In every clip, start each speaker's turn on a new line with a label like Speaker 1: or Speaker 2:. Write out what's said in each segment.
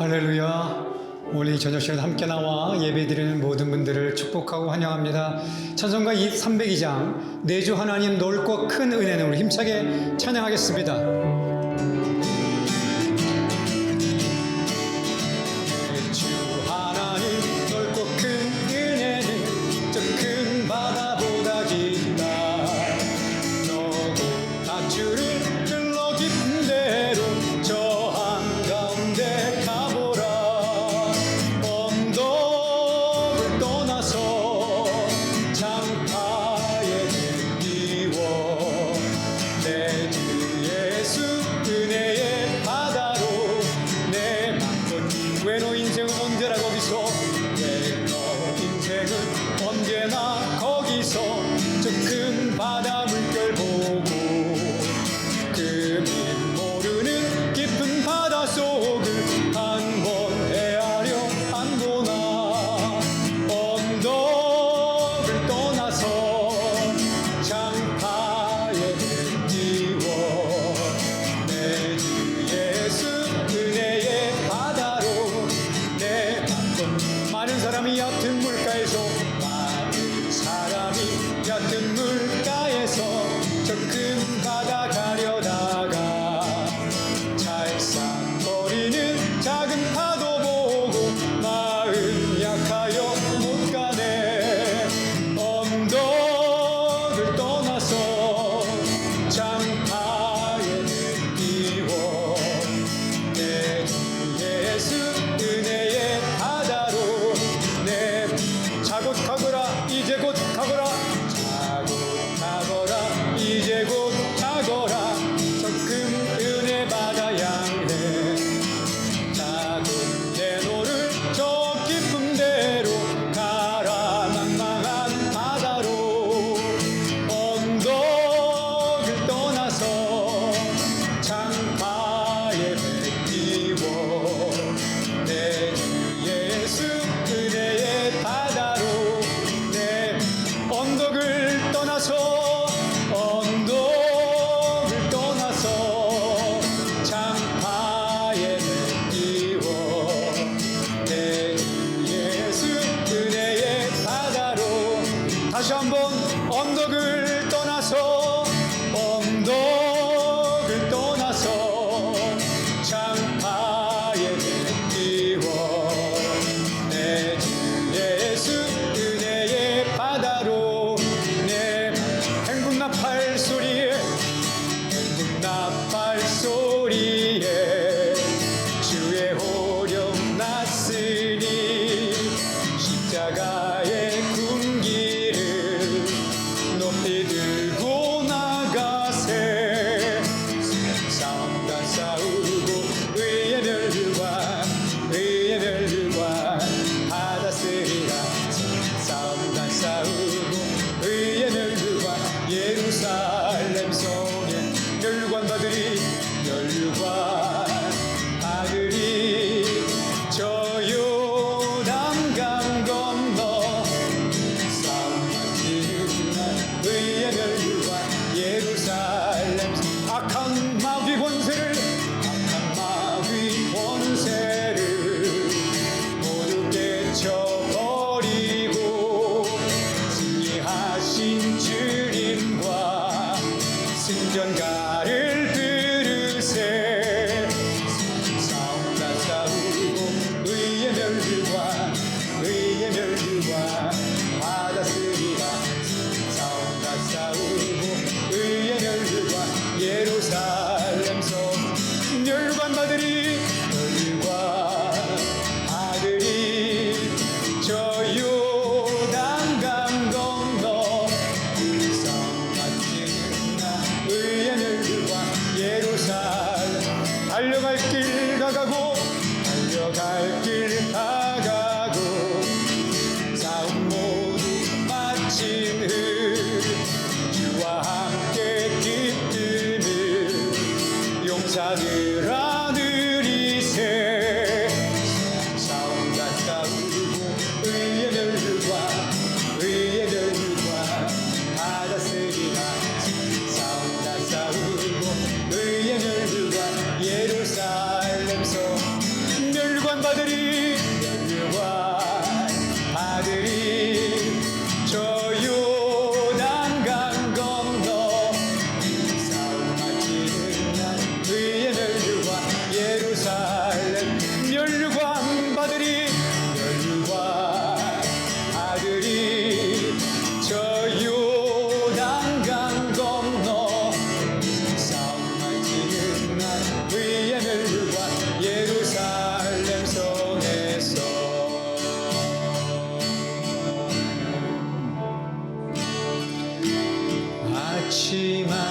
Speaker 1: 할렐루야. 오늘 저녁 시간 함께 나와 예배드리는 모든 분들을 축복하고 환영합니다. 찬송가 302장 내주 하나님 넓고 큰 은혜는 우리 힘차게 찬양하겠습니다. why. 그렇지만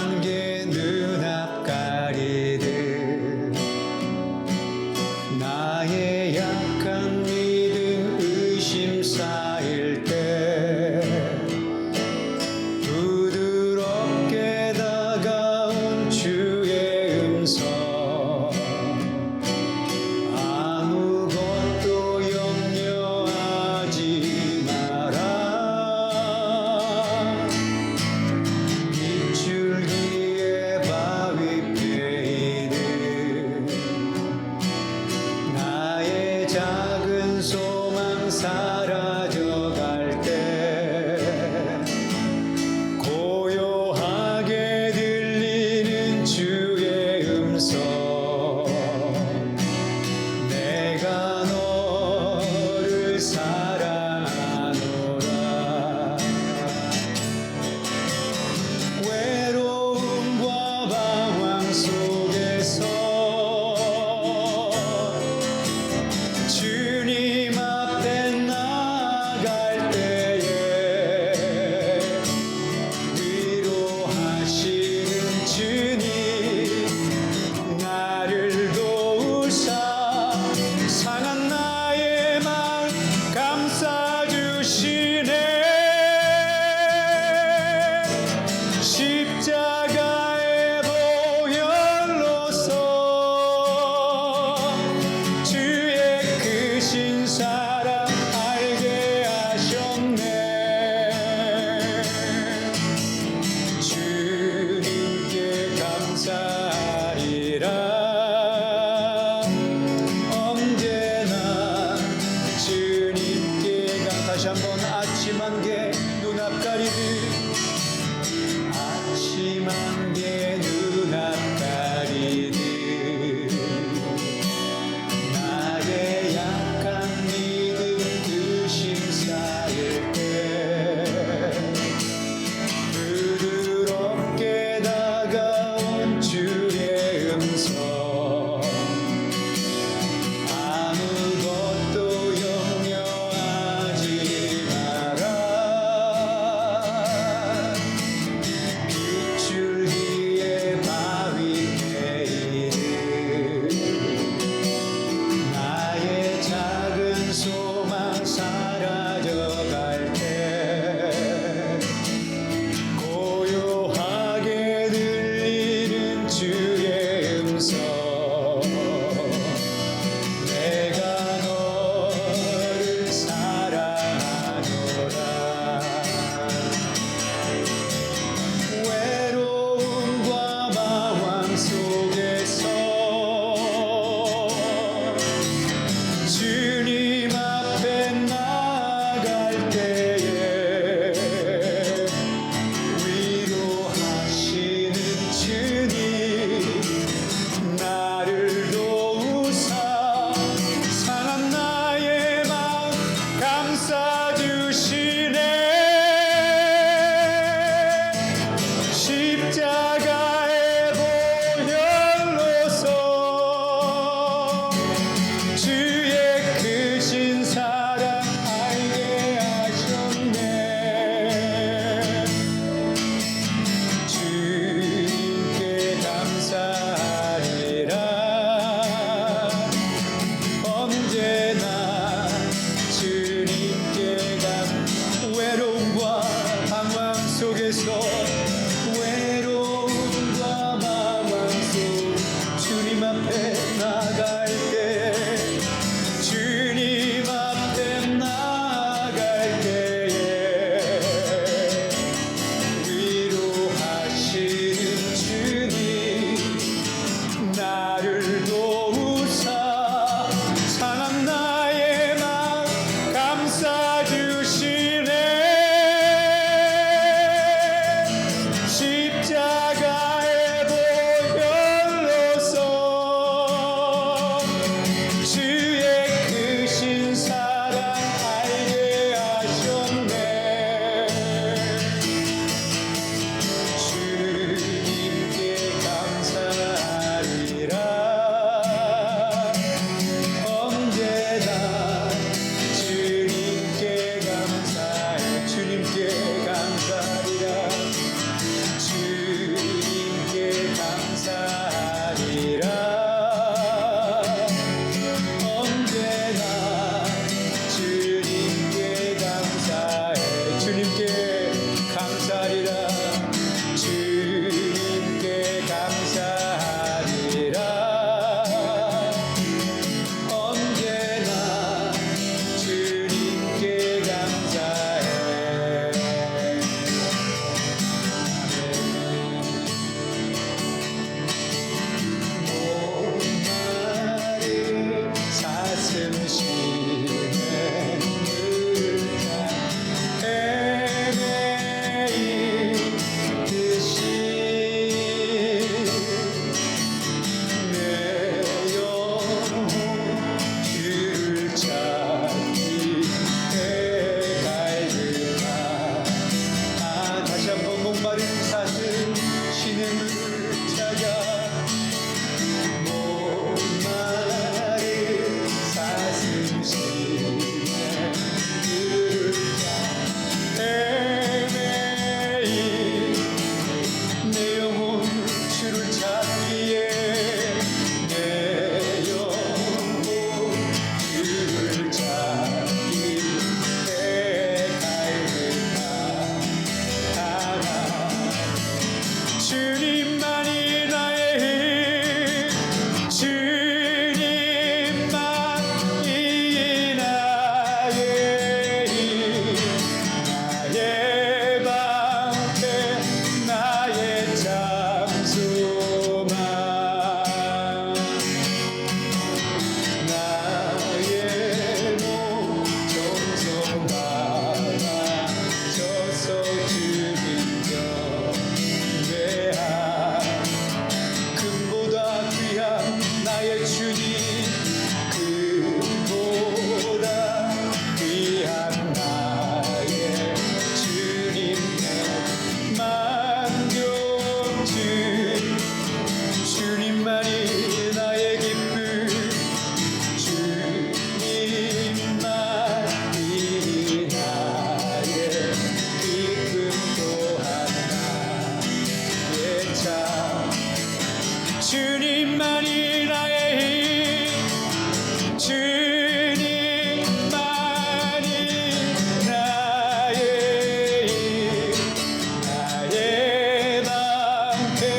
Speaker 1: 방패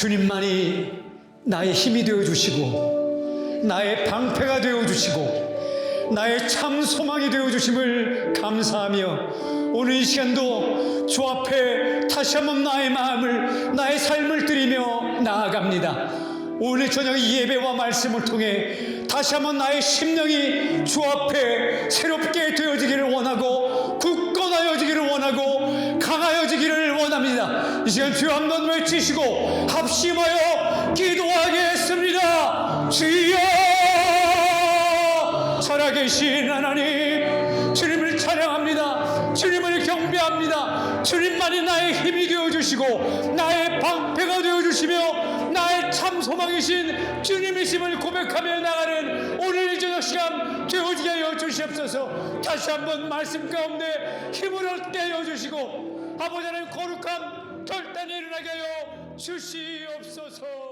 Speaker 1: 주님만이 나의 힘이 되어 주시고 나의 방패가 되어 주시고 나의 참 소망이 되어 주심을 감사하며 오늘 이 시간도 주 앞에 다시 한번 나의 마음을 나의 삶을 드리며 나아갑니다. 오늘 저녁 이 예배와 말씀을 통해 다시 한번 나의 심령이 주 앞에 새롭게 되어지기를 원하고 이 시간 주여 한번 외치시고 합심하여 기도하겠습니다. 주여 살아계신 하나님 주님을 찬양합니다. 주님을 경배합니다. 주님만이 나의 힘이 되어주시고 나의 방패가 되어주시며 나의 참 소망이신 주님이심을 고백하며 나가는 오늘 이 저녁 시간 되어지게 하여 주시옵소서 다시 한번 말씀 가운데 힘을 얻게 하여 주시고 아버지 하나님 거룩한 결단이 일어나게 하여 주시옵소서